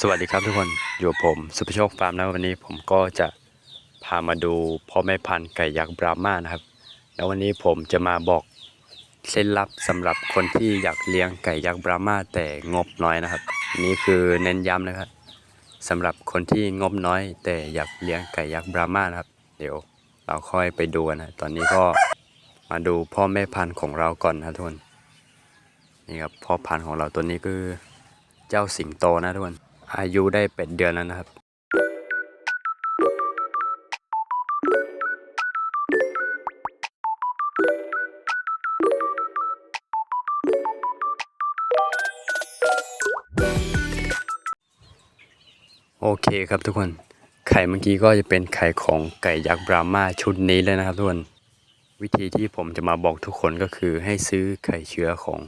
สวัสดีครับทุกคนอยู่กับผมสุภโชคฟาร์มนะวันนี้ผมก็จะพามาดูพ่อแม่พันธุ์ไก่ยักษ์บราหมานะครับ แล้ววันนี้ผมจะมาบอกเคล็ดลับสำหรับคนที่อยากเลี้ยงไก่ยักษ์บราหมาแต่งบน้อยนะครับนนี้คือเน้นย้ำนะครับสำหรับคนที่งบน้อย แต่อยากเลี้ยงไก่ยักษ์บราหมานะครับ เดี๋ยวเราค่อยไปดูนนะตอนนี้ก็มาดูพ่อแม่พันธุ์ของเราก่อนนะทุกคนนี่ครับพ่อพันธุ์ของเราตัวนี้คือเจ้าสิงโตนะทุกคน อายุได้เป็ดเดือนแล้วนะครับ โอเคครับทุกคน ไข่เมื่อกี้ก็จะเป็นไข่ของไก่ยักษ์บราหมาชุดนี้เลยนะครับทุกคน วิธีที่ผมจะมาบอกทุกคนก็คือให้ซื้อไข่เชื้อของ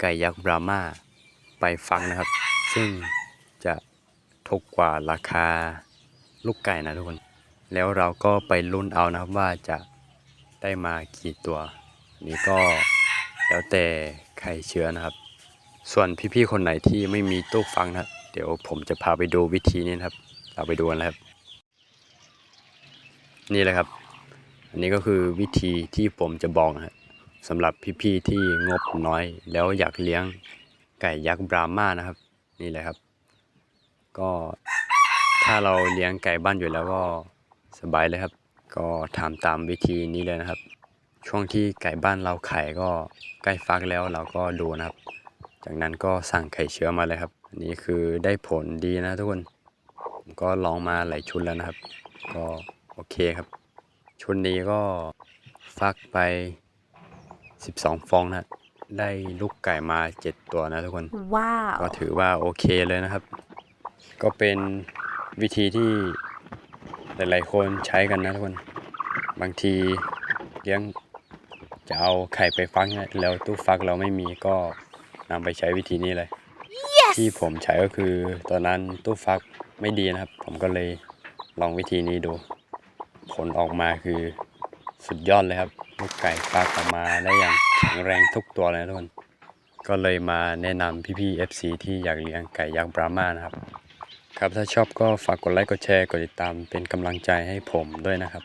ไก่ยักษ์บราหมาไปฟักนะครับ ซึ่ง ถูกกว่าราคาลูกไก่นะทุกคน แล้วเราก็ไปลุ้นเอานะครับว่าจะได้มากี่ตัว นี้ก็แล้วแต่ไข่เชื้อนะครับ ส่วนพี่ๆคนไหนที่ไม่มีตู้ฟังนะเดี๋ยวผมจะพาไปดูวิธีนี้นะครับ เราไปดูกันเลยครับ นี่แหละครับ อันนี้ก็คือวิธีที่ผมจะบอกนะสำหรับพี่ๆที่งบน้อย แล้วอยากเลี้ยงไก่ยักษ์บราหมานะครับ นี่แหละครับ ก็ถ้าเราเลี้ยงไก่บ้านอยู่แล้วก็สบายเลยครับ ก็ทำตามวิธีนี้เลยนะครับ ช่วงที่ไก่บ้านเราไข่ก็ใกล้ฟักแล้วเราก็ดูนะครับ จากนั้นก็สั่งไข่เชื้อมาเลยครับอันนี้คือได้ผลดีนะทุกคนผมก็ลองมาหลายชุดแล้วนะครับ ก็โอเคครับ ชุดนี้ก็ฟักไป 12 ฟองนะได้ลูกไก่มา 7 ตัวนะทุกคน ว้าว ก็ถือว่าโอเคเลยนะครับ ก็เป็นวิธีที่หลายๆคนใช้กันนะทุกคน บางทีเลี้ยงจะเอาไข่ไปฟักเนี่ยแล้วตู้ฟักเราไม่มีก็นำไปใช้วิธีนี้เลยที่ผมใช้ก็คือตอนนั้นตู้ฟักไม่ดีนะครับ ผมก็เลยลองวิธีนี้ดู ผลออกมาคือสุดยอดเลยครับลูกไก่ฟักออกมาได้อย่างแข็งแรงทุกตัวเลยนะทุกคน ก็เลยมาแนะนำพี่ๆ FC ที่อยากเลี้ยงไก่ยักษ์บราหมานะครับ ครับถ้าชอบก็ฝากกดไลค์กดแชร์กดติดตามเป็นกำลังใจให้ผมด้วยนะครับ